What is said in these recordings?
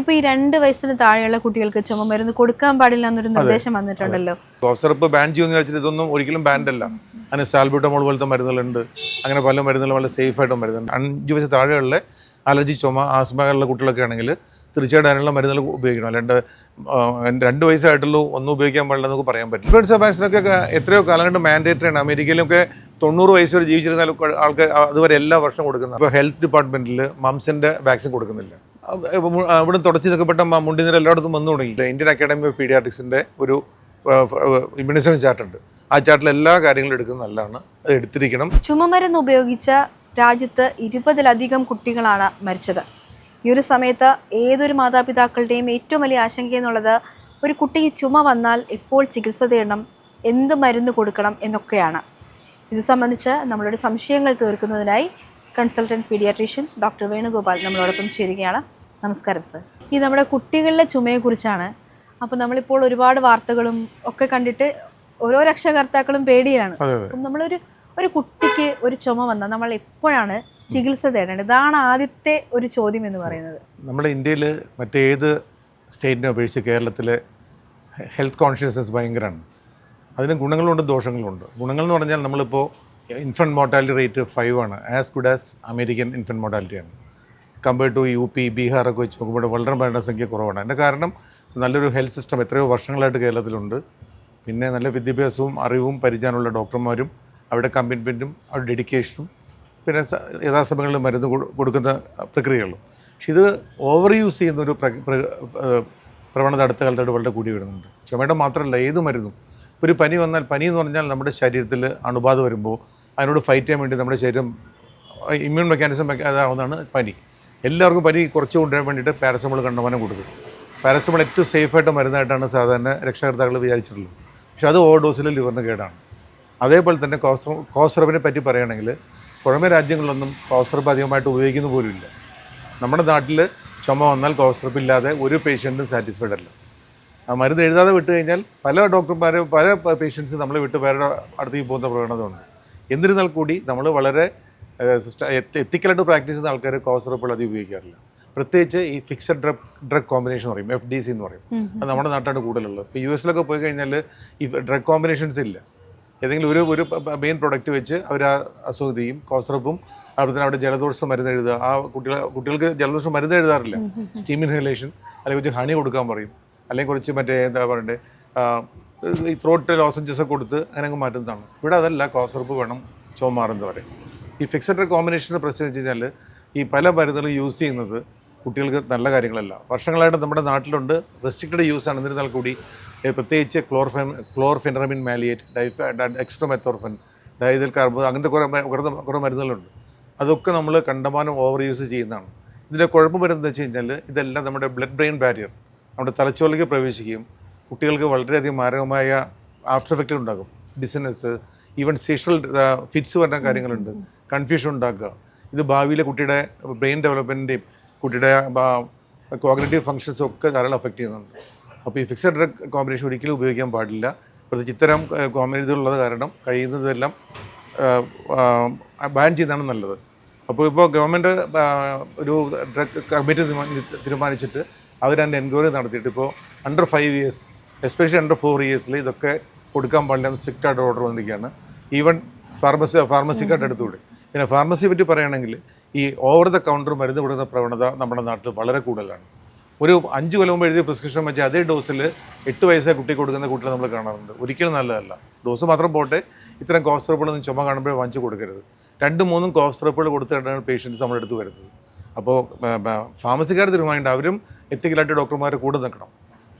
ഇപ്പൊ ഈ രണ്ട് വയസ്സിന് താഴെയുള്ള കുട്ടികൾക്ക് ചുമ മരുന്ന് കൊടുക്കാൻ പാടില്ല എന്നൊരു നിർദ്ദേശം വന്നിട്ടുണ്ടല്ലോ. കോഫ് സിറപ്പ് ബാൻ ചെയ്യുമെന്ന് വെച്ചിട്ട് ഇതൊന്നും ഒരിക്കലും ബാൻഡ് അല്ല. അതിന് സാൽബ്യൂട്ടമോൾ പോലത്തെ മരുന്നുകളുണ്ട്. അങ്ങനെ പല മരുന്നുകളും വളരെ സേഫ് ആയിട്ട് മരുന്നുണ്ട്. അഞ്ച് വയസ്സ് താഴെയുള്ള അലർജി ചുമ ആസ്മകളുള്ള കുട്ടികളൊക്കെ ആണെങ്കിൽ തീർച്ചയായിട്ടും അതിനുള്ള മരുന്നുകൾ ഉപയോഗിക്കണം. അല്ലാണ്ട് രണ്ട് വയസ്സായിട്ടുള്ളൂ ഒന്നും ഉപയോഗിക്കാൻ പാടില്ല എന്നൊക്കെ പറയാൻ പറ്റും ഇൻഫ്ലുവൻസ വാക്സിനൊക്കെ എത്രയോ കാലം കൊണ്ട് മാൻഡേറ്ററി ആണ്. അമേരിക്കയിലൊക്കെ തൊണ്ണൂറ് വയസ്സ് വരെ ജീവിച്ചിരുന്നാലും ആൾക്ക് അതുവരെ എല്ലാ വർഷവും കൊടുക്കുന്നത് അപ്പോൾ ഹെൽത്ത് ഡിപ്പാർട്ട്മെന്റിൽ മംസിന്റെ വാക്സിൻ കൊടുക്കുന്നില്ല. അവിടെ തുടച്ചു നിൽക്കപ്പെട്ട മുണ്ടിനിര എല്ലായിടത്തും വന്നു തുടങ്ങി. ഇന്ത്യൻ അക്കാഡമി ഓഫ് പീഡിയാട്രിക്സിന്റെ ഒരു ഇമ്മ്യൂണൈസേഷൻ ചാർട്ട് ഉണ്ട്. ആ ചാർട്ടിൽ എല്ലാ കാര്യങ്ങളും എടുക്കുന്നത് നല്ലതാണ്. അത് എടുത്തിരിക്കണം. ചുമമരുന്ന് ഉപയോഗിച്ച രാജ്യത്ത് ഇരുപതിലധികം കുട്ടികളാണ് മരിച്ചത്. ഈ ഒരു സമയത്ത് ഏതൊരു മാതാപിതാക്കളുടെയും ഏറ്റവും വലിയ ആശങ്ക എന്നുള്ളത് ഒരു കുട്ടിക്ക് ചുമ വന്നാൽ എപ്പോൾ ചികിത്സ തേടണം എന്ത് മരുന്ന് കൊടുക്കണം എന്നൊക്കെയാണ്. ഇത് സംബന്ധിച്ച് നമ്മളുടെ സംശയങ്ങൾ തീർക്കുന്നതിനായി കൺസൾട്ടന്റ് പീഡിയാട്രീഷ്യൻ ഡോക്ടർ വേണുഗോപാൽ നമ്മളോടൊപ്പം ചേരുകയാണ്. നമസ്കാരം സർ. ഈ നമ്മുടെ കുട്ടികളിലെ ചുമയെക്കുറിച്ചാണ്. അപ്പോൾ നമ്മളിപ്പോൾ ഒരുപാട് വാർത്തകളും ഒക്കെ കണ്ടിട്ട് ഓരോ രക്ഷകർത്താക്കളും പേടിയാണ് അപ്പം നമ്മളൊരു ഒരു കുട്ടിക്ക് ഒരു ചുമ വന്നാൽ നമ്മൾ എപ്പോഴാണ് ചികിത്സ തേടേണ്ടത്? ഇതാണ് ആദ്യത്തെ ഒരു ചോദ്യം എന്ന് പറയുന്നത്. നമ്മുടെ ഇന്ത്യയിൽ മറ്റേത് സ്റ്റേറ്റിനെ അപേക്ഷിച്ച് കേരളത്തിലെ ഹെൽത്ത് കോൺഷ്യസ്നസ് ഭയങ്കരമാണ്. അതിന് ഗുണങ്ങളുണ്ട് ദോഷങ്ങളുണ്ട്. ഗുണങ്ങൾ എന്ന് പറഞ്ഞാൽ നമ്മളിപ്പോൾ ഇൻഫന്റ് മോർട്ടാലിറ്റി റേറ്റ് ഫൈവ് ആണ്. As good as American infant മോർട്ടാലിറ്റിയാണ് compared to U P ബീഹാറൊക്കെ വെച്ച് നോക്കുമ്പോൾ വളരെ മരണസംഖ്യ കുറവാണ്. അതിന്റെ കാരണം നല്ലൊരു ഹെൽത്ത് സിസ്റ്റം എത്രയോ വർഷങ്ങളായിട്ട് കേരളത്തിലുണ്ട്. പിന്നെ നല്ല വിദ്യാഭ്യാസവും അറിവും പരിചയമുള്ള ഡോക്ടർമാരും അവരുടെ കമ്മിറ്റ്മെന്റും അവരുടെ ഡെഡിക്കേഷനും പിന്നെ യഥാസമയങ്ങളിൽ മരുന്ന് കൊടു- കൊടുക്കുന്ന പ്രക്രിയകളും. പക്ഷെ ഇത് ഓവർ യൂസ് ചെയ്യുന്ന ഒരു പ്ര- പ്ര- ഏഹ് പ്രവണത അടുത്ത കാലത്തായിട്ട് വളരെ കൂടി വരുന്നുണ്ട്. ചുമയുടെ മാത്രമല്ല ഏത് മരുന്നും. ഒരു പനി വന്നാൽ പനി എന്ന് പറഞ്ഞാൽ നമ്മുടെ ശരീരത്തിൽ അണുബാധ വരുമ്പോൾ അതിനോട് ഫൈറ്റ് ചെയ്യാൻ വേണ്ടി നമ്മുടെ ശരീരം ഇമ്മ്യൂൺ മെക്കാനിസം ഇതാവുന്നതാണ് പനി. എല്ലാവർക്കും പനി കുറച്ച് കൊണ്ടുവരാൻ വേണ്ടിയിട്ട് പാരസമോൾ കണ്ടമാനം കൊടുക്കും. പാരസമോൾ ഏറ്റവും സേഫായിട്ട് മരുന്നായിട്ടാണ് സാധാരണ രക്ഷകർത്താക്കൾ വിചാരിച്ചിട്ടുള്ളത്. പക്ഷേ അത് ഓവർ ഡോസിൽ ലിവറിന് കേടാണ്. അതേപോലെ തന്നെ കോസ് കോസ്റബിനെ പറ്റി പറയുകയാണെങ്കിൽ പുറമെ രാജ്യങ്ങളിലൊന്നും കോസ്റബ് അധികമായിട്ട് ഉപയോഗിക്കുന്ന പോലുമില്ല നമ്മുടെ നാട്ടിൽ ചുമ വന്നാൽ കോസ്റബ് ഇല്ലാതെ ഒരു പേഷ്യന്റും സാറ്റിസ്ഫൈഡ് അല്ല. ആ മരുന്ന് എഴുതാതെ വിട്ട് കഴിഞ്ഞാൽ പല ഡോക്ടർമാർ പല പേഷ്യൻസ് നമ്മളെ വിട്ട് വേറെ അടുത്തേക്ക് പോകുന്ന പ്രവണത എന്നിരുന്നാൽ കൂടി നമ്മൾ വളരെ എത്തിക്കലായിട്ട് പ്രാക്ടീസ് ചെയ്യുന്ന ആൾക്കാർ കോസറപ്പോൾ അത് ഉപയോഗിക്കാറില്ല. പ്രത്യേകിച്ച് ഈ ഫിക്സഡ് ഡ്രഗ് ഡ്രഗ് കോമ്പിനേഷൻ പറയും എഫ് ഡി സി എന്ന് പറയും. അത് നമ്മുടെ നാട്ടിലാണ് കൂടുതലുള്ളത്. ഇപ്പോൾ യു എസിലൊക്കെ പോയി കഴിഞ്ഞാൽ ഈ ഡ്രഗ് കോമ്പിനേഷൻസ് ഇല്ല. ഏതെങ്കിലും ഒരു ഒരു മെയിൻ പ്രൊഡക്റ്റ് വെച്ച് അവർ ആ അസുഖം ചെയ്യും. കോസ്റപ്പും അവിടെ തന്നെ അവിടെ ജലദോഷം മരുന്ന് എഴുതുക. ആ കുട്ടികൾ കുട്ടികൾക്ക് ജലദോഷം മരുന്ന് എഴുതാറില്ല. സ്റ്റീം ഇൻഹലേഷൻ അല്ലെങ്കിൽ കുറച്ച് ഹണി കൊടുക്കാൻ പറയും. അല്ലെങ്കിൽ കുറച്ച് മറ്റേ എന്താ പറയണ്ടേ ഈ ത്രോട്ട് ലോസഞ്ചസ് ഒക്കെ കൊടുത്ത് അങ്ങനെ അങ്ങ് മാറ്റുന്നതാണ്. ഇവിടെ അതല്ല കോസറപ്പ് വേണം ചോമാറെന്ന് പറയും. ഈ ഫിക്സഡ് കോമ്പിനേഷന്റെ പ്രശ്നം വെച്ച് കഴിഞ്ഞാൽ ഈ പല മരുന്നുകളും യൂസ് ചെയ്യുന്നത് കുട്ടികൾക്ക് നല്ല കാര്യങ്ങളല്ല. വർഷങ്ങളായിട്ട് നമ്മുടെ നാട്ടിലുണ്ട്. റെസ്ട്രിക്റ്റഡ് യൂസ് ആണ്. എന്നിരുന്നാൽ കൂടി പ്രത്യേകിച്ച് ക്ലോർഫെൻ ക്ലോർഫെനറമിൻ മാലിയേറ്റ് ഡൈഫ എക്സ്ട്രോമെത്തോർഫൻ ഡൈതൽ കാർബോ അങ്ങനത്തെ കുറേ കുറേ മരുന്നുകളുണ്ട്. അതൊക്കെ നമ്മൾ കണ്ടമാനം ഓവർ യൂസ് ചെയ്യുന്നതാണ്. ഇതിന്റെ കുഴപ്പം വരുന്നത് വെച്ച് കഴിഞ്ഞാൽ ഇതെല്ലാം നമ്മുടെ ബ്ലഡ് ബ്രെയിൻ ബാരിയർ നമ്മുടെ തലച്ചോറിലേക്ക് പ്രവേശിക്കുകയും കുട്ടികൾക്ക് വളരെയധികം മാരകമായ ആഫ്റ്റർ എഫക്റ്റ് ഉണ്ടാകും. ബിസിനസ് ഈവൻ സീഷൽ ഫിറ്റ്സ് വരുന്ന കാര്യങ്ങളുണ്ട്. കൺഫ്യൂഷൻ ഉണ്ടാക്കുക. ഇത് ഭാവിയിലെ കുട്ടിയുടെ ബ്രെയിൻ ഡെവലപ്മെന്റിന്റെയും കുട്ടിയുടെ കോഗ്നേറ്റീവ് ഫങ്ഷൻസും ഒക്കെ ധാരാളം എഫക്റ്റ് ചെയ്യുന്നുണ്ട്. അപ്പോൾ ഈ ഫിക്സഡ് ഡ്രഗ് കോമ്പിനേഷൻ ഒരിക്കലും ഉപയോഗിക്കാൻ പാടില്ല. പ്രത്യേകിച്ച് ഇത്തരം കോമ്പിനേഷൻ ഉള്ളത് കാരണം കഴിയുന്നതെല്ലാം ബാൻ ചെയ്യുന്നതാണ് നല്ലത്. അപ്പോൾ ഇപ്പോൾ ഗവൺമെന്റ് ഒരു ഡ്രഗ് കമ്മിറ്റി തീരുമാനിച്ചിട്ട് അവർ അതിന്റെ എൻക്വയറി നടത്തിയിട്ട് ഇപ്പോൾ under five years especially under four ഇയേഴ്സിൽ ഇതൊക്കെ കൊടുക്കാൻ പാടില്ല സ്ട്രിക്റ്റ് ആയിട്ട് ഓർഡർ വന്നിരിക്കുകയാണ്. ഈവൻ ഫാർമസി ഫാർമസിക്കായിട്ട് അടുത്തുകൂടി പിന്നെ ഫാർമസിയെ പറ്റി പറയുകയാണെങ്കിൽ ഈ ഓവർ ദ കൗണ്ടർ മരുന്ന് കൊടുക്കുന്ന പ്രവണത നമ്മുടെ നാട്ടിൽ വളരെ കൂടുതലാണ്. ഒരു അഞ്ച് കൊല്ലം മുമ്പ് എഴുതിയ പ്രിസ്ക്രിപ്ഷൻ വെച്ച് അതേ ഡോസിൽ എട്ട് വയസ്സായ കുട്ടി കൊടുക്കുന്ന കുട്ടികൾ നമ്മൾ കാണാറുണ്ട്. ഒരിക്കലും നല്ലതല്ല. ഡോസ് മാത്രം പോട്ടെ ഇത്തരം കോഫ് സിറപ്പുകളൊന്നും ചുമ കാണുമ്പോൾ വാങ്ങിച്ചു കൊടുക്കരുത്. രണ്ടും മൂന്നും കോഫ് സിറപ്പുകൾ കൊടുത്തിട്ടാണ് പേഷ്യൻസ് നമ്മുടെ അടുത്ത് വരുന്നത്. അപ്പോൾ ഫാർമസിക്കാർ തീരുമാനിക്കേണ്ട അവരും എത്തിക്കലായിട്ട് ഡോക്ടർമാർ കൂടെ നിൽക്കണം.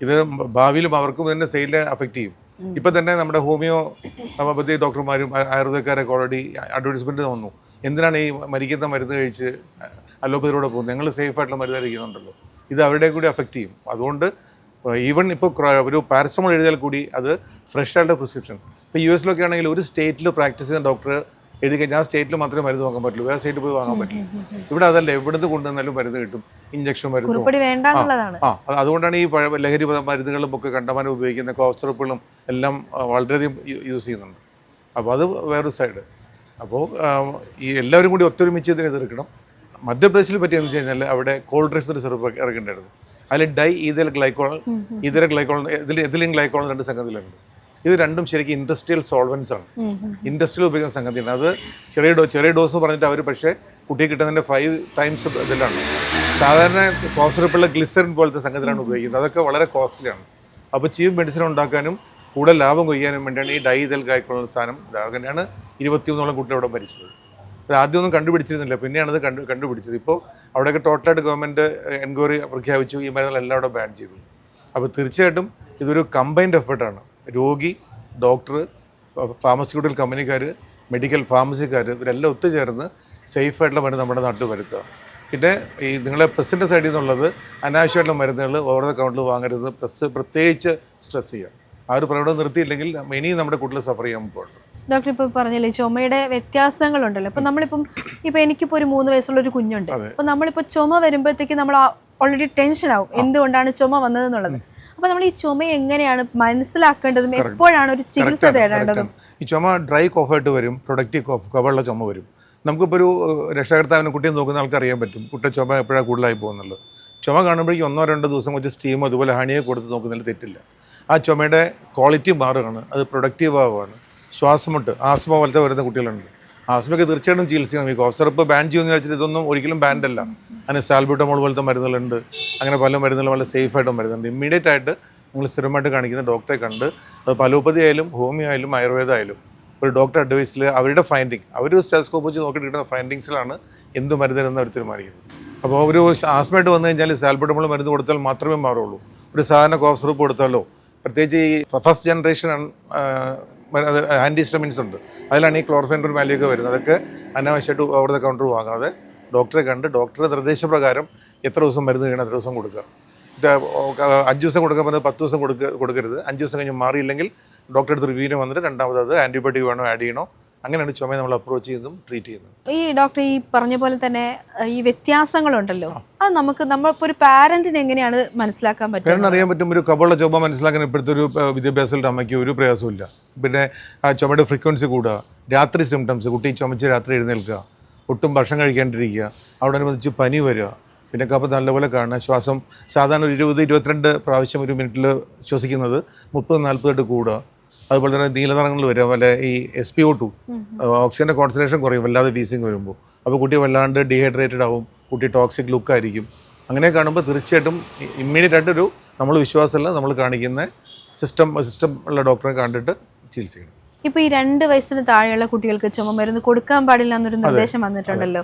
ഇത് ഭാവിയിലും അവർക്കും ഇതിന്റെ സെയിലിനെ അഫക്റ്റ് ചെയ്യും. ഇപ്പം തന്നെ നമ്മുടെ ഹോമിയോ ഹോമിയോപ്പതി ഡോക്ടർമാരും ആയുർവേദക്കാരൊക്കെ ഓൾറെഡി അഡ്വർടൈസ്മെന്റ് വന്നു. എന്തിനാണ് ഈ മരിക്കുന്ന മരുന്ന് കഴിച്ച് അലോപ്പതിലൂടെ പോകുന്നത്? ഞങ്ങൾ സേഫ് ആയിട്ടുള്ള മരുന്ന് കഴിക്കുന്നുണ്ടല്ലോ. ഇത് അവരുടെ കൂടി അഫക്റ്റ് ചെയ്യും. അതുകൊണ്ട് ഈവൻ ഇപ്പോൾ ഒരു പാരസമോൾ എഴുതിയാൽ കൂടി അത് ഫ്രഷ് ആയിട്ട് പ്രിസ്ക്രിപ്ഷൻ ഇപ്പോൾ യു എസിലൊക്കെ ആണെങ്കിൽ ഒരു സ്റ്റേറ്റിൽ പ്രാക്ടീസ് ചെയ്യുന്ന ഡോക്ടർ എഴുതി കഴിഞ്ഞാൽ ആ സ്റ്റേറ്റിൽ മാത്രമേ മരുന്ന് വാങ്ങാൻ പറ്റുള്ളൂ. വേറെ സ്റ്റേറ്റിൽ പോയി വാങ്ങാൻ പറ്റില്ല. ഇവിടെ അതല്ല എവിടുന്ന് കൊണ്ടുവന്നാലും മരുന്ന് കിട്ടും. ഇഞ്ചക്ഷൻ മരുന്ന്. ആ അതുകൊണ്ടാണ് ഈ ലഹരി മരുന്നുകളും ഒക്കെ കണ്ടമാനം ഉപയോഗിക്കുന്ന കോഫ് സിറപ്പുകളും എല്ലാം വളരെയധികം യൂസ് ചെയ്യുന്നുണ്ട്. അപ്പോൾ അത് വേറൊരു സൈഡ് അപ്പോൾ ഈ എല്ലാവരും കൂടി ഒത്തൊരുമിച്ച് ഇതിനെ എതിർക്കണം. മധ്യപ്രദേശിൽ പറ്റിയെന്ന് വെച്ച് കഴിഞ്ഞാൽ അവിടെ കോൾഡ് ഡ്രിങ്ക്സിന്റെ സിറപ്പ് ഇറക്കേണ്ടായിരുന്നു അതിൽ ഡൈ ഈതൽ ഗ്ലൈക്കോൾ ഈതര ഗ്ലൈക്കോൾ ഇതിൽ എതിലിൻ ഗ്ലൈക്കോൾ രണ്ട് സംഗതികളുണ്ട് ഇത് രണ്ടും ശരിക്കും ഇൻഡസ്ട്രിയൽ സോൾവൻസ് ആണ്. ഇൻഡസ്ട്രിയൽ ഉപയോഗിക്കുന്ന സംഗതിയാണ്. അത് ചെറിയ ഡോ ചെറിയ ഡോസ് പറഞ്ഞിട്ട് അവർ പക്ഷേ കുട്ടിയെ കിട്ടുന്നതിന്റെ ഫൈവ് ടൈംസ് ഇതിലാണ്. സാധാരണ കോസ്റ്ററിപ്പുള്ള ഗ്ലിസറിൻ പോലത്തെ സംഗതിയാണ് ഉപയോഗിക്കുന്നത്. അതൊക്കെ വളരെ കോസ്റ്റ്ലിയാണ് അപ്പോൾ ചീഫ് മെഡിസിൻ ഉണ്ടാക്കാനും കൂടുതൽ ലാഭം കൊയ്യാനും വേണ്ടിയാണ് ഈ ഡൈ ഇതൽ ഗ്ലൈക്കോൾ സാധനം അങ്ങനെയാണ് ഇരുപത്തിയൊന്നോളം കുട്ടികൾ അവിടെ മരിച്ചത്. അത് ആദ്യമൊന്നും കണ്ടുപിടിച്ചിരുന്നില്ല. പിന്നെയാണ് ഇത് കണ്ടു കണ്ടുപിടിച്ചത്. ഇപ്പോൾ അവിടെയൊക്കെ ടോട്ടലായിട്ട് ഗവൺമെന്റ് എൻക്വയറി പ്രഖ്യാപിച്ചു. ഈ മരുന്നുകളെല്ലാം അവിടെ ബാൻ ചെയ്തു. അപ്പോൾ തീർച്ചയായിട്ടും ഇതൊരു കമ്പൈൻഡ് എഫേർട്ടാണ് രോഗി ഡോക്ടർ ഫാർമസ്യൂട്ടിക്കൽ കമ്പനിക്കാർ മെഡിക്കൽ ഫാർമസിക്കാർ ഇവരെല്ലാം ഒത്തുചേർന്ന് സേഫായിട്ടുള്ള മരുന്ന് നമ്മുടെ നാട്ടിൽ വരുത്തുക. പിന്നെ ഈ നിങ്ങളെ പ്രസിന്റെ സൈഡിൽ നിന്നുള്ളത് അനാവശ്യമായിട്ടുള്ള മരുന്നുകൾ ഓവർ ദ കൗണ്ടിൽ വാങ്ങരുത്. പ്രസ് പ്രത്യേകിച്ച് സ്ട്രെസ് ചെയ്യുക ആ ഒരു പ്രകടനം നിർത്തിയില്ലെങ്കിൽ ഇനിയും നമ്മുടെ കുട്ടികൾ സഫർ ചെയ്യാൻ പോകുന്നുണ്ട് ഡോക്ടർ ഇപ്പോൾ പറഞ്ഞില്ലേ ചുമയുടെ വ്യത്യാസങ്ങളുണ്ടല്ലോ. ഇപ്പൊ നമ്മളിപ്പം ഇപ്പൊ എനിക്കിപ്പോ ഒരു മൂന്ന് വയസ്സുള്ള ഒരു കുഞ്ഞുണ്ട്. അപ്പൊ നമ്മളിപ്പോ ചുമ വരുമ്പോഴത്തേക്ക് നമ്മൾ ഓൾറെഡി ടെൻഷൻ ആവും. എന്തുകൊണ്ടാണ് ചുമ വന്നതെന്നുള്ളത്. അപ്പൊ നമ്മൾ ഈ ചുമ എങ്ങനെയാണ് മനസ്സിലാക്കേണ്ടതും എപ്പോഴാണ് ഒരു ചികിത്സ തേടേണ്ടതും? ഈ ചുമ ഡ്രൈ കോഫായിട്ട് വരും പ്രൊഡക്റ്റീവ് കോഫ് കവറുള്ള ചുമ വരും. നമുക്കിപ്പോൾ ഒരു രക്ഷാകർത്താവിന് രക്ഷകർത്താവിനെ കുട്ടിയെ നോക്കുന്ന ആൾക്ക് അറിയാൻ പറ്റും. കുട്ടി ചുമ എപ്പോഴാണ് കൂടുതലായി പോകുന്നുള്ളത് ചുമ കാണുമ്പോഴേക്കും ഒന്നോ രണ്ടോ ദിവസം കുറച്ച് സ്റ്റീം അതുപോലെ ഹണിയെ കൊടുത്ത് നോക്കുന്നതിൽ തെറ്റില്ല. ആ ചുമയുടെ ക്വാളിറ്റി മാറുകയാണ്. അത് പ്രൊഡക്റ്റീവ് ആവുകയാണ്. ശ്വാസമുട്ട് ആസ്മ പോലത്തെ വരുന്ന കുട്ടികളുണ്ട്. ആസ്മയ്ക്ക് തീർച്ചയായിട്ടും ചികിത്സിക്കണം. ഈ കോഫ് സിറപ്പ് ബാൻ ചെയ്യുമെന്ന് വെച്ചിട്ട് ഇതൊന്നും ഒരിക്കലും ബാൻഡ് അല്ല. അങ്ങനെ സാൽബ്യൂട്ടമോൾ പോലത്തെ മരുന്നുകളുണ്ട്. അങ്ങനെ പല മരുന്നുകളും വളരെ സേഫ് ആയിട്ട് മരുന്നുണ്ട്. ഇമ്മീഡിയറ്റ് ആയിട്ട് നിങ്ങൾ സ്ഥിരമായിട്ട് കാണിക്കുന്ന ഡോക്ടറെ കണ്ട് അത് പലോപ്പതി ആയാലും ഹോമിയോ ആയാലും ആയുർവേദ ആയാലും ഒരു ഡോക്ടർ അഡ്വൈസിൽ അവരുടെ ഫൈൻഡിങ് അവർ സ്റ്റെസ്കോപ്പ് വെച്ച് നോക്കിയിട്ട് കിട്ടുന്ന ഫൈൻഡിങ്സിലാണ് എന്ത് മരുന്നെന്ന് അവർ തീരുമാനിക്കുന്നത്. അപ്പോൾ ഒരു ആസ്മയായിട്ട് വന്നു കഴിഞ്ഞാൽ സാൽബിഡമോൾ മരുന്ന് കൊടുത്താൽ മാത്രമേ മാറുള്ളൂ. ഒരു സാധാരണ കോഫ് കൊടുത്താലോ പ്രത്യേകിച്ച് ഈ ഫസ്റ്റ് ജനറേഷൻ ആന്റിസ്റ്റമിൻസ് ഉണ്ട്. അതിലാണ് ഈ ക്ലോർഫെൻഡർ വാല്യൊക്കെ വരുന്നത്. അതൊക്കെ അനാവശ്യമായിട്ട് ഓവർ ദ കൗണ്ടർ വാങ്ങാതെ ഡോക്ടറെ കണ്ട് ഡോക്ടറുടെ നിർദ്ദേശപ്രകാരം എത്ര ദിവസം മരുന്ന് കഴിയണം എത്ര ദിവസം കൊടുക്കുക. അഞ്ച് ദിവസം കൊടുക്കാൻ പറഞ്ഞത് പത്ത് ദിവസം കൊടുക്ക കൊടുക്കരുത്. അഞ്ച് ദിവസം കഴിഞ്ഞ് മാറിയില്ലെങ്കിൽ ഡോക്ടറെ അടുത്ത് റിവ്യൂവിന് വന്നിട്ട് രണ്ടാമത് അത് ആന്റിബയോട്ടിക് വേണോ ആഡ് ചെയ്യണോ അങ്ങനെയാണ് ചുമയെ നമ്മൾ അപ്രോച്ച് ചെയ്യുന്നതും ട്രീറ്റ് ചെയ്യുന്നത്. ഈ ഡോക്ടർ ഈ പറഞ്ഞ പോലെ തന്നെ ഈ വ്യത്യാസങ്ങളുണ്ടല്ലോ. അത് നമുക്ക് നമ്മൾ ഒരു പാരന്റിന് എങ്ങനെയാണ് മനസ്സിലാക്കാൻ പറ്റും അറിയാൻ പറ്റും ഒരു കബളുടെ ചുമ മനസ്സിലാക്കാൻ ഇപ്പോഴത്തെ ഒരു ഏഹ്, വിദ്യാഭ്യാസത്തിലുള്ള അമ്മയ്ക്ക് ഒരു പ്രയാസമില്ല പിന്നെ ആ ചുമയുടെ ഫ്രീക്വൻസി കൂടുക രാത്രി സിംറ്റംസ് കുട്ടി ചുമച്ച് രാത്രി എഴുന്നേൽക്കുക ഒട്ടും ഭക്ഷണം കഴിക്കാണ്ടിരിക്കുക അതോടനുബന്ധിച്ച് പനി വരിക പിന്നെ കപ്പ നല്ലപോലെ കാണുക ശ്വാസം സാധാരണ ഒരു ഇരുപത് ഇരുപത്തിരണ്ട് പ്രാവശ്യം ഒരു മിനിറ്റിൽ ശ്വസിക്കുന്നത് മുപ്പത് നാൽപ്പതായിട്ട് കൂടുക അതുപോലെ തന്നെ നീലനിറങ്ങളിൽ വരും. അതുപോലെ ഈ എസ് പി ഒ ടു ഓക്സിജന്റെ കോൺസെൻട്രേഷൻ കുറയും. വല്ലാതെ വീസിങ് വരുമ്പോൾ. അപ്പോൾ കുട്ടി വല്ലാണ്ട് ഡീഹൈഡ്രേറ്റഡ് ആവും. കുട്ടി ടോക്സിക് ലുക്കായിരിക്കും അങ്ങനെ കാണുമ്പോൾ തീർച്ചയായിട്ടും ഇമ്മീഡിയറ്റ് ആയിട്ടൊരു നമ്മൾ വിശ്വാസമല്ല നമ്മൾ കാണിക്കുന്ന സിസ്റ്റം സിസ്റ്റം ഉള്ള ഡോക്ടറെ കണ്ടിട്ട് ചികിത്സിക്കണം. ഇപ്പൊ ഈ രണ്ട് വയസ്സിന് താഴെയുള്ള കുട്ടികൾക്ക് ചുമ മരുന്ന് കൊടുക്കാൻ പാടില്ല എന്നൊരു നിർദ്ദേശം വന്നിട്ടുണ്ടല്ലോ.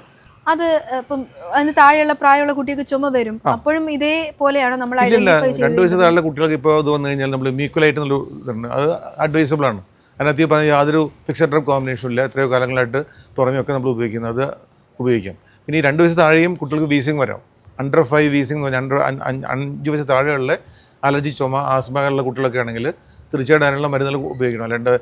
അത് ഇപ്പം അതിന് താഴെയുള്ള പ്രായമുള്ള കുട്ടിക്ക് ചുമ വരും. അപ്പോഴും ഇതേപോലെയാണോ നമ്മൾ ഐഡന്റിഫൈ ചെയ്യുന്നത് രണ്ട് വയസ്സ് താഴെ കുട്ടികൾക്ക് ഇപ്പോൾ ഇത് വന്നു കഴിഞ്ഞാൽ നമ്മൾ മീക്വലായിട്ട് നല്ല ഇതുണ്ട്. അത് അഡ്വൈസബിൾ ആണ്. അതിനകത്ത് ഈ പറഞ്ഞ യാതൊരു ഫിക്സഡ് ഡ്രഗ് കോമ്പിനേഷനും ഇല്ല. എത്രയോ കാലങ്ങളായിട്ട് പുറമെയൊക്കെ നമ്മൾ ഉപയോഗിക്കുന്നത്. അത് ഉപയോഗിക്കാം. പിന്നെ ഈ രണ്ട് വയസ്സ് താഴെയും കുട്ടികൾക്ക് വീസിങ് വരാം. അണ്ടർ ഫൈവ് വീസിങ് എന്ന് പറഞ്ഞാൽ അണ്ടർ അഞ്ച് വയസ്സ് താഴെയുള്ള അലർജി ചുമ ആസ്മകളുള്ള കുട്ടികളൊക്കെ ആണെങ്കിൽ തീർച്ചയായിട്ടും അതിനുള്ള മരുന്നുകൾ ഉപയോഗിക്കണം. അല്ലാണ്ട്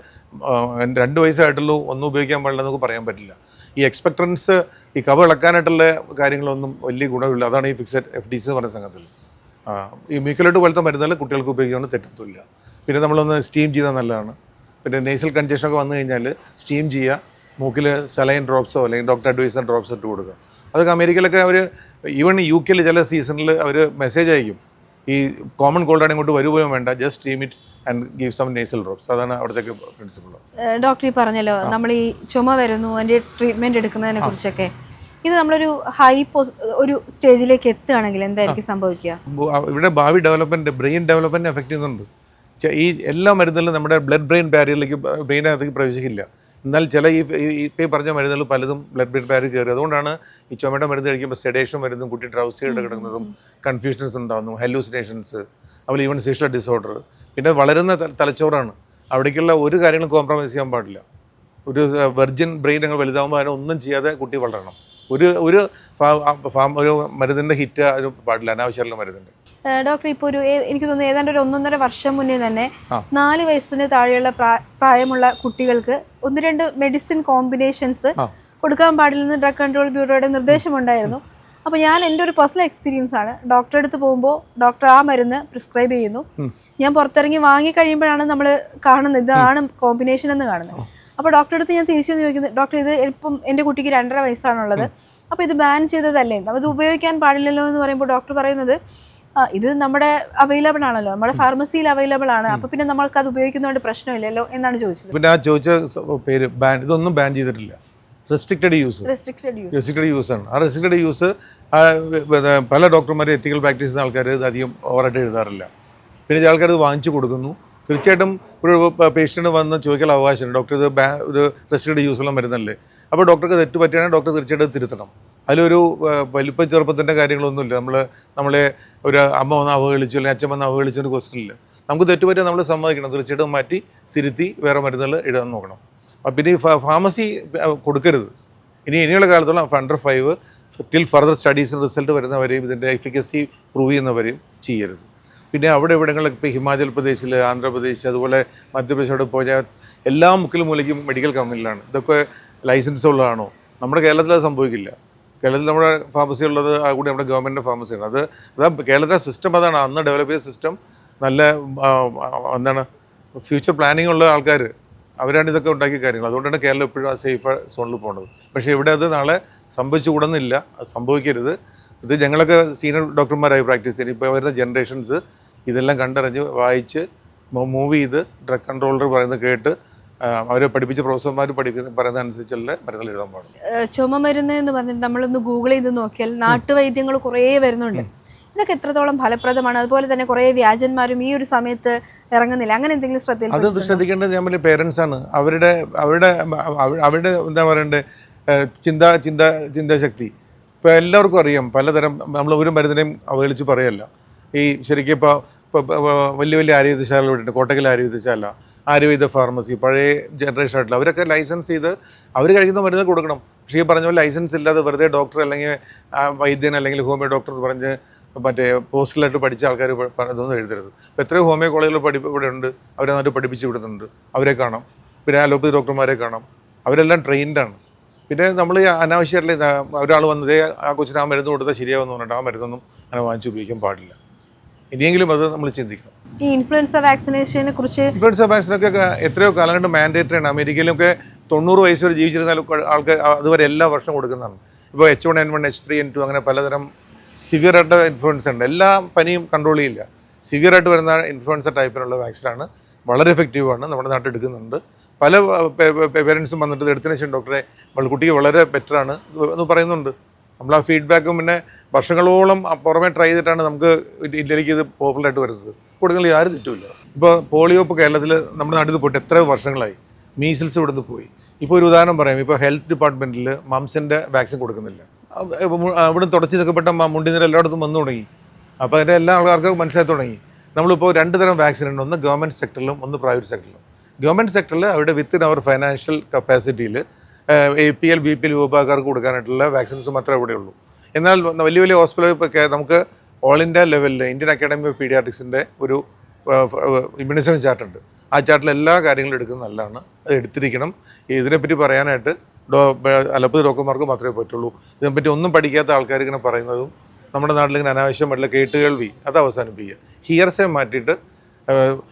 രണ്ട് വയസ്സായിട്ടുള്ളൂ ഒന്നും ഉപയോഗിക്കാൻ പാടില്ല എന്നൊക്കെ പറയാൻ പറ്റില്ല. ഈ എക്സ്പെക്ടൻസ് ഈ കവ ഇളക്കാനായിട്ടുള്ള കാര്യങ്ങളൊന്നും വലിയ ഗുണമില്ല. അതാണ് ഈ ഫിക്സഡ് എഫ് ഡി സി എന്ന് പറയുന്ന സംഘത്തിൽ ഈ മ്യൂക്കലോട്ട് പോലത്തെ മരുന്നുകൾ കുട്ടികൾക്ക് ഉപയോഗിക്കുന്നത് തെറ്റത്തില്ല പിന്നെ നമ്മളൊന്ന് സ്റ്റീം ചെയ്താൽ നല്ലതാണ്. പിന്നെ നേസൽ കൺജഷനൊക്കെ വന്നു കഴിഞ്ഞാൽ സ്റ്റീം ചെയ്യുക മൂക്കിൽ സലൈൻ ഡ്രോപ്സോ അല്ലെങ്കിൽ ഡോക്ടർ അഡ്വൈസർ ഡ്രോപ്സ് ഇട്ട് കൊടുക്കുക. അതൊക്കെ അമേരിക്കയിലൊക്കെ അവർ ഈവൺ യു കെയിൽ ചില സീസണിൽ അവർ മെസ്സേജ് അയക്കും. ഈ കോമൺ കോൾഡ് ഇങ്ങോട്ട് വരുകയും വേണ്ട. Just steam it and give some nasal drops അതാണ് അവിടുത്തെ പ്രിൻസിപ്പിൾ ഡോക്ടർ ഈ പറഞ്ഞല്ലോ നമ്മൾ ഈ ചുമ വരുന്നു അതിന്റെ ട്രീറ്റ്മെന്റ് എടുക്കുന്നതിനെ കുറിച്ചൊക്കെ. ഇത് നമ്മളൊരു ഹൈ ഒരു സ്റ്റേജിലേക്ക് എത്തുകയാണെങ്കിൽ എന്തായിരിക്കും സംഭവിക്കുക? ഇവിടെ ഭാവി ഡെവലപ്മെന്റ് ബ്രെയിൻ ഡെവലപ്മെന്റ് എഫക്റ്റ് ചെയ്യുന്നുണ്ട്. ഈ എല്ലാ മരുന്നിലും നമ്മുടെ ബ്ലഡ് ബ്രെയിൻ ബാരിയറിലേക്ക് ബ്രെയിനകത്തേക്ക് പ്രവേശിക്കില്ല. എന്നാൽ ചില ഈ ഇപ്പോൾ ഈ പറഞ്ഞ മരുന്നുകൾ പലതും ബ്ലഡ് ബ്ലഡ് ബാരി കയറി. അതുകൊണ്ടാണ് ഈ ചുമയുടെ മരുന്ന് കഴിക്കുമ്പോൾ സെഡേഷൻ വരുന്നതും കുട്ടി ഡ്രൗസിയായിട്ട് കിടക്കുന്നതും കൺഫ്യൂഷൻസ് ഉണ്ടാകുന്നു ഹെലൂസിനേഷൻസ് അതുപോലെ ഈവൻ സീഷൽ ഡിസോർഡർ പിന്നെ വളരുന്ന തലച്ചോറാണ്. അവിടേക്കുള്ള ഒരു കാര്യങ്ങളും കോംപ്രമൈസ് ചെയ്യാൻ പാടില്ല. ഒരു വെർജിൻ ബ്രെയിൻ നിങ്ങൾ വലുതാകുമ്പോൾ അതിനെ ഒന്നും ചെയ്യാതെ കുട്ടി വളരണം. ഒരു ഒരു ഫാം ഒരു മരുന്നിന്റെ ഹിറ്റ് അതിന് പാടില്ല. അനാവശ്യമുള്ള മരുന്നിന്റെ ഡോക്ടർ ഇപ്പോൾ ഒരു എനിക്ക് തോന്നുന്നു ഏതാണ്ട് ഒരു ഒന്നൊന്നര വർഷം മുന്നേ തന്നെ നാല് വയസ്സിന് താഴെയുള്ള പ്രാ- പ്രായമുള്ള കുട്ടികൾക്ക് ഒന്ന് രണ്ട് മെഡിസിൻ കോമ്പിനേഷൻസ് കൊടുക്കാൻ പാടില്ലെന്ന് ഡ്രഗ് കൺട്രോൾ ബ്യൂറോയുടെ നിർദ്ദേശമുണ്ടായിരുന്നു. അപ്പോൾ ഞാൻ എന്റെ ഒരു പേഴ്സണൽ എക്സ്പീരിയൻസ് ആണ്. ഡോക്ടറെ അടുത്ത് പോകുമ്പോൾ ഡോക്ടർ ആ മരുന്ന് പ്രിസ്ക്രൈബ് ചെയ്യുന്നു. ഞാൻ പുറത്തിറങ്ങി വാങ്ങി കഴിയുമ്പോഴാണ് നമ്മൾ കാണുന്നത്. ഇതാണ് കോമ്പിനേഷൻ എന്ന് കാണുന്നത്. അപ്പോൾ ഡോക്ടറെ അടുത്ത് ഞാൻ തിരിച്ചു ചോദിക്കുന്നത് ഡോക്ടർ ഇത് ഇപ്പം എന്റെ കുട്ടിക്ക് രണ്ടര വയസ്സാണുള്ളത്. അപ്പോൾ ഇത് ബാൻ ചെയ്തതല്ലേ? അപ്പോൾ ഇത് ഉപയോഗിക്കാൻ പാടില്ലല്ലോ എന്ന് പറയുമ്പോൾ ഡോക്ടർ പറയുന്നത് ഇത് നമ്മുടെ അവൈലബിൾ ആണല്ലോ. നമ്മുടെ ഫാർമസിയിൽ അവൈലബിൾ ആണ്. അപ്പൊ പിന്നെ നമ്മൾക്ക് അത് ഉപയോഗിക്കുന്നതുകൊണ്ട് പ്രശ്നമില്ലല്ലോ എന്നാണ് ചോദിച്ചത്. പിന്നെ ആ ചോദിച്ച പേര് ബാൻ ഇതൊന്നും ബാൻ ചെയ്തിട്ടില്ല. റെസ്ട്രിക്റ്റഡ് യൂസ് റെസ്ട്രിക്റ്റഡ് യൂസ് ആണ്. ആ റെസ്ട്രിക്റ്റഡ് യൂസ് പല ഡോക്ടർമാർ എത്തിക്കൽ പ്രാക്ടീസ് ചെയ്യുന്ന ആൾക്കാർ ഇത് അധികം ഓവറായിട്ട് എഴുതാറില്ല. പിന്നെ ചില ആൾക്കാർ ഇത് വാങ്ങിച്ചു കൊടുക്കുന്നു. തീർച്ചയായിട്ടും ഒരു പേഷ്യന്റ് വന്ന് ചോദിക്കാനുള്ള അവകാശമുണ്ട്. ഡോക്ടർ ഇത് ബാ ഇത് റെസ്ട്രിക്റ്റഡ് യൂസ് എല്ലാം മരുന്നല്ലേ അപ്പോൾ ഡോക്ടർക്ക് തെറ്റ് പറ്റുകയാണെങ്കിൽ ഡോക്ടർ തീർച്ചയായിട്ടും തിരുത്തണം. അതിലൊരു വലിപ്പ ചെറുപ്പത്തിന്റെ കാര്യങ്ങളൊന്നുമില്ല. നമ്മൾ നമ്മളെ ഒരു അമ്മ വന്ന് അവഹേളിച്ചു അല്ലെങ്കിൽ അച്ഛൻ വന്ന് അവഹേളിച്ചു ഒരു ക്വസ്റ്റൻ ഇല്ല. നമുക്ക് തെറ്റ് പറ്റിയാൽ നമ്മൾ സമ്മതിക്കണം. തീർച്ചയായിട്ടും മാറ്റി തിരുത്തി വേറെ മരുന്നുകൾ എഴുതാൻ നോക്കണം. പിന്നെ ഈ ഫാർമസി കൊടുക്കരുത്. ഇനി ഇനിയുള്ള കാലത്തോളം ഫണ്ടർ ഫൈവ് ടിൽ ഫർദർ സ്റ്റഡീസിന് റിസൾട്ട് വരുന്നവരെയും ഇതിന്റെ എഫിക്കസി പ്രൂവ് ചെയ്യുന്നവരെയും ചെയ്യരുത്. പിന്നെ അവിടെ ഇവിടങ്ങളിലൊക്കെ ഇപ്പോൾ ഹിമാചൽ പ്രദേശിൽ ആന്ധ്രാപ്രദേശ് അതുപോലെ മധ്യപ്രദേശോട് പോയ എല്ലാ മുക്കിലും മൂലയ്ക്കും മെഡിക്കൽ കമ്പനിയിലാണ് ഇതൊക്കെ ലൈസൻസ് ഉള്ളതാണോ? നമ്മുടെ കേരളത്തിൽ അത് സംഭവിക്കില്ല. കേരളത്തിൽ നമ്മുടെ ഫാർമസി ഉള്ളത് കൂടി നമ്മുടെ ഗവൺമെന്റ് ഫാർമസിയാണ് അത് അതാ കേരളത്തിലെ സിസ്റ്റം അതാണ്. അന്ന് ഡെവലപ്പ് ചെയ്ത സിസ്റ്റം നല്ല എന്താണ് ഫ്യൂച്ചർ പ്ലാനിങ് ഉള്ള ആൾക്കാർ അവരാണ് ഇതൊക്കെ ഉണ്ടാക്കിയ കാര്യങ്ങൾ. അതുകൊണ്ടാണ് കേരളം എപ്പോഴും ആ സേഫ് സോണിൽ പോകുന്നത് പക്ഷേ ഇവിടെ അത് നാളെ സംഭവിച്ചുകൂടുന്നില്ല. അത് സംഭവിക്കരുത്. ഇത് ഞങ്ങളൊക്കെ സീനിയർ ഡോക്ടർമാരായി പ്രാക്ടീസ് ചെയ്യുന്നത്. ഇപ്പോൾ വരുന്ന ജനറേഷൻസ് ഇതെല്ലാം കണ്ടറിഞ്ഞ് വായിച്ച് മൂവ് ചെയ്ത് ഡ്രഗ് കൺട്രോളർ പറയുന്നത് കേട്ട് അവരെ പഠിപ്പിച്ച പ്രൊഫസർമാർ പഠിപ്പിക്കുന്ന പറയുന്ന അനുസരിച്ചുള്ള മരുന്നുകൾ എഴുതാൻ പാടും. ചുമ മരുന്ന് എന്ന് പറഞ്ഞിട്ട് നമ്മളൊന്ന് ഗൂഗിൾ ചെയ്ത് നോക്കിയാൽ നാട്ടുവൈദ്യങ്ങൾ കുറേ വരുന്നുണ്ട്. ഇതൊക്കെ എത്രത്തോളം ഫലപ്രദമാണ്? അതുപോലെ തന്നെ കുറേ വ്യാജന്മാരും ഈ ഒരു സമയത്ത് ഇറങ്ങുന്നില്ല. അങ്ങനെ എന്തെങ്കിലും ശ്രദ്ധയിൽ അത് ശ്രദ്ധിക്കേണ്ടത് ഞാൻ വലിയ പേരൻസ് ആണ്. അവരുടെ അവരുടെ അവരുടെ എന്താ പറയണ്ടേ? ചിന്താ ചിന്ത ചിന്ത ചിന്താശക്തി. ഇപ്പോൾ എല്ലാവർക്കും അറിയാം പലതരം നമ്മൾ ഒരു മരുന്നിനെയും അവഹേളിച്ച് പറയല്ല. ഈ ശരിക്കും ഇപ്പോൾ വലിയ വലിയ ആയുർവേദശാലകൾ ഉണ്ട് കോട്ടക്കൽ ആയുർവേദശാല ആയുർവേദ ഫാർമസി പഴയ ജനറേഷൻ ആയിട്ടുള്ള അവരൊക്കെ ലൈസൻസ് ചെയ്ത് അവർ കഴിക്കുന്ന മരുന്ന് കൊടുക്കണം. പക്ഷേ ഈ പറഞ്ഞ പോലെ ലൈസൻസ് ഇല്ലാതെ വെറുതെ ഡോക്ടർ അല്ലെങ്കിൽ വൈദ്യൻ അല്ലെങ്കിൽ ഹോമിയോ ഡോക്ടർ എന്ന് പറഞ്ഞ് മറ്റേ പോസ്റ്റലായിട്ട് പഠിച്ച ആൾക്കാർ ഇതൊന്നും എഴുതരുത്. ഇപ്പോൾ എത്രയോ ഹോമിയോ കോളേജുകൾ പഠിപ്പ് ഇവിടെ ഉണ്ട്. അവരെ നന്നായിട്ട് പഠിപ്പിച്ച് വിടുന്നുണ്ട്. അവരെ കാണാം. പിന്നെ അലോപ്പതി ഡോക്ടർമാരെ കാണാം. അവരെല്ലാം ട്രെയിൻഡാണ് പിന്നെ നമ്മൾ അനാവശ്യമായിട്ടുള്ള ഒരാൾ വന്നതേ ആ കൊച്ചിന് ആ മരുന്ന് കൊടുത്താൽ ശരിയാവുമെന്ന് പറഞ്ഞിട്ട് ആ മരുന്നൊന്നും അങ്ങനെ വാങ്ങിച്ച് ഉപയോഗിക്കാൻ പാടില്ല. ഇനിയെങ്കിലും അത് നമ്മൾ ചിന്തിക്കണം. ഈ ഇൻഫ്ലുവൻസ വാക്സിനേഷനെ കുറിച്ച് ഇൻഫ്ലുവൻസ വാക്സിനൊക്കെ എത്രയോ കാലം കൊണ്ട് മാൻഡേറ്ററി ആണ്. അമേരിക്കയിലൊക്കെ തൊണ്ണൂറ് വയസ്സ് വരെ ജീവിച്ചിരുന്നാൽ ആൾക്ക് അതുവരെ എല്ലാ വർഷം കൊടുക്കുന്നതാണ്. ഇപ്പോൾ H one N one H three N two അങ്ങനെ പലതരം സിവിയർ ആയിട്ട് ഇൻഫ്ലുവൻസ ഉണ്ട്. എല്ലാ പനിയും കൺട്രോൾ ചെയ്യില്ല. സിവിയർ ആയിട്ട് വരുന്ന ഇൻഫ്ലുവൻസ ടൈപ്പിലുള്ള വാക്സിനാണ് വളരെ എഫക്റ്റീവാണ് നമ്മുടെ നാട്ടിൽ എടുക്കുന്നുണ്ട്. പല പേരൻസും വന്നിട്ട് ഇത് എടുത്തതിന് ശേഷം ഡോക്ടറെ കുട്ടിക്ക് വളരെ ബെറ്ററാണ് എന്ന് പറയുന്നുണ്ട്. നമ്മൾ ആ ഫീഡ്ബാക്കും പിന്നെ വർഷങ്ങളോളം പുറമെ ട്രൈ ചെയ്തിട്ടാണ് നമുക്ക് ഇന്ത്യയിലേക്ക് ഇത് പോപ്പുലറായിട്ട് വരുന്നത്. കൊടുക്കൽ ആരും തെറ്റുമില്ല. ഇപ്പോൾ പോളിയോ ഇപ്പോൾ കേരളത്തിൽ നമ്മുടെ നാട്ടിൽ പോയിട്ട് എത്ര വർഷങ്ങളായി? മീസിൽസ് ഇവിടുന്ന് പോയി. ഇപ്പോൾ ഒരു ഉദാഹരണം പറയാം. ഇപ്പോൾ ഹെൽത്ത് ഡിപ്പാർട്ട്മെന്റിൽ മംസിന്റെ വാക്സിൻ കൊടുക്കുന്നില്ല. ഇവിടെ തുടച്ചു നിൽക്കപ്പെട്ട മുണ്ടിനിര എല്ലായിടത്തും വന്നു തുടങ്ങി. അപ്പോൾ അതിന്റെ എല്ലാ ആൾക്കാർക്കും മനസ്സിലായി തുടങ്ങി. നമ്മളിപ്പോൾ രണ്ട് തരം വാക്സിൻ ഉണ്ട്. ഒന്ന് ഗവൺമെന്റ് സെക്ടറിലും ഒന്ന് പ്രൈവറ്റ് സെക്ടറിലും ഗവൺമെന്റ് സെക്ടറിൽ അവരുടെ വിത്തിൻ അവർ financial കപ്പാസിറ്റിയിൽ A P L B P L വിഭാഗക്കാർക്ക് കൊടുക്കാനായിട്ടുള്ള വാക്സിൻസ് മാത്രമേ ഇവിടെ ഉള്ളൂ എന്നാൽ വലിയ വലിയ ഹോസ്പിറ്റലുകൾ ഇപ്പോൾ നമുക്ക് ഓൾ ഇന്ത്യ ലെവലിൽ ഇന്ത്യൻ അക്കാഡമി ഓഫ് പീഡിയാട്രിക്സിന്റെ ഒരു ഇമ്മ്യൂണൈസേഷൻ ചാർട്ട് ഉണ്ട്. ആ ചാർട്ടിൽ എല്ലാ കാര്യങ്ങളും എടുക്കുന്നത് നല്ലതാണ്. അത് എടുത്തിരിക്കണം. ഇതിനെപ്പറ്റി പറയാനായിട്ട് ഡോ അലപ്പതി ഡോക്ടർമാർക്ക് മാത്രമേ പറ്റുള്ളൂ. ഇതിനെപ്പറ്റി ഒന്നും പഠിക്കാത്ത ആൾക്കാർ ഇങ്ങനെ പറയുന്നതും നമ്മുടെ നാട്ടിൽ ഇങ്ങനെ അനാവശ്യമായിട്ടുള്ള കേട്ടുകേൾവി അത് അവസാനിപ്പിക്കുക. ഹിയർസെ മാറ്റിയിട്ട്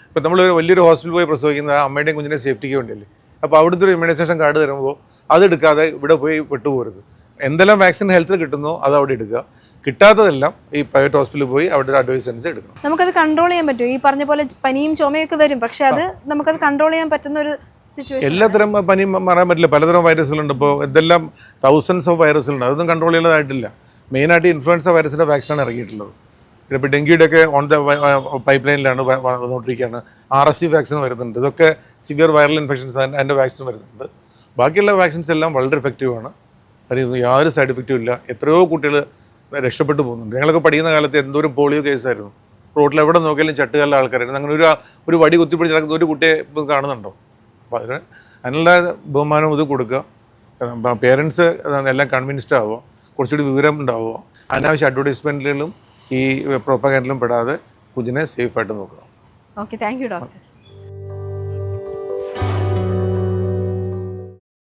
ഇപ്പം നമ്മൾ വലിയൊരു ഹോസ്പിറ്റലിൽ പോയി പ്രസവിക്കുന്ന അമ്മയുടെയും കുഞ്ഞിന്റെ സേഫ്റ്റിക്ക് വേണ്ടിയല്ലേ? അപ്പോൾ അവിടുത്തെ ഒരു ഇമ്മ്യൂണൈസേഷൻ കാർഡ് തരുമ്പോൾ അതെടുക്കാതെ ഇവിടെ പോയി വിട്ടുപോകരുത് എന്തെല്ലാം വാക്സിൻ ഹെൽത്തിൽ കിട്ടുന്നോ അത് അവിടെ എടുക്കുക. കിട്ടാത്തതെല്ലാം ഈ പ്രൈവറ്റ് ഹോസ്പിറ്റലിൽ പോയി അവിടെ അഡ്വൈസ് അനുസരിച്ച് എടുക്കണം. നമുക്കത് കൺട്രോൾ ചെയ്യാൻ പറ്റും. ഈ പറഞ്ഞ പോലെ പനിയും ചുമയൊക്കെ വരും. പക്ഷെ അത് നമുക്കത് കൺട്രോൾ ചെയ്യാൻ പറ്റുന്ന ഒരു എല്ലാത്തരം പനി മാറാൻ പറ്റില്ല. പലതരം വൈറസുകളുണ്ട് ഇപ്പോൾ എന്തെല്ലാം തൗസൻഡ്സ് ഓഫ് വൈറസുകളുണ്ട് അതൊന്നും കൺട്രോൾ ചെയ്യുന്നതായിട്ടില്ല മെയിനായിട്ട് ഇൻഫ്ലുവൻസ വൈറസിന്റെ വാക്സിനാണ് ഇറങ്ങിയിട്ടുള്ളത്. ഇപ്പോൾ ഡെങ്കിയുടെ ഒക്കെ ഓൺ ദ പൈപ്പ് ലൈനിലാണ് വന്നുകൊണ്ടിരിക്കുകയാണ് ആർ എസ് സി വാക്സിൻ വരുന്നുണ്ട്. ഇതൊക്കെ സിവിയർ വൈറൽ ഇൻഫെക്ഷൻസ് അതിന്റെ വാക്സിൻ വരുന്നുണ്ട്. ബാക്കിയുള്ള വാക്സിൻസ് എല്ലാം വളരെ എഫക്റ്റീവാണ് അതിന് യാതൊരു സൈഡ് എഫക്റ്റും ഇല്ല. എത്രയോ കുട്ടികൾ രക്ഷപ്പെട്ടു പോകുന്നുണ്ട്. ഞങ്ങളൊക്കെ പഠിക്കുന്ന കാലത്ത് എന്തോരം പോളിയോ കേസായിരുന്നു റോഡിൽ എവിടെ നോക്കിയാലും ചട്ടുകാലിലെ ആൾക്കാരായിരുന്നു അങ്ങനെ ഒരു ഒരു വടി കുത്തിപ്പിടിച്ച് നടക്കുന്ന ഒരു കുട്ടിയെ ഇപ്പം കാണുന്നുണ്ടോ? അപ്പോൾ അതിന് അതിനുള്ള ബഹുമാനം ഇത് കൊടുക്കുക. പേരൻസ് എല്ലാം കൺവിൻസ്ഡ് ആവുക. കുറച്ചുകൂടി വിവരം ഉണ്ടാവുക. അനാവശ്യ അഡ്വർടൈസ്മെന്റുകളിലും ഈ പ്രൊപ്പഗാൻഡിലും പെടാതെ കുഞ്ഞിനെ സേഫായിട്ട് നോക്കുക. Okay thank you doctor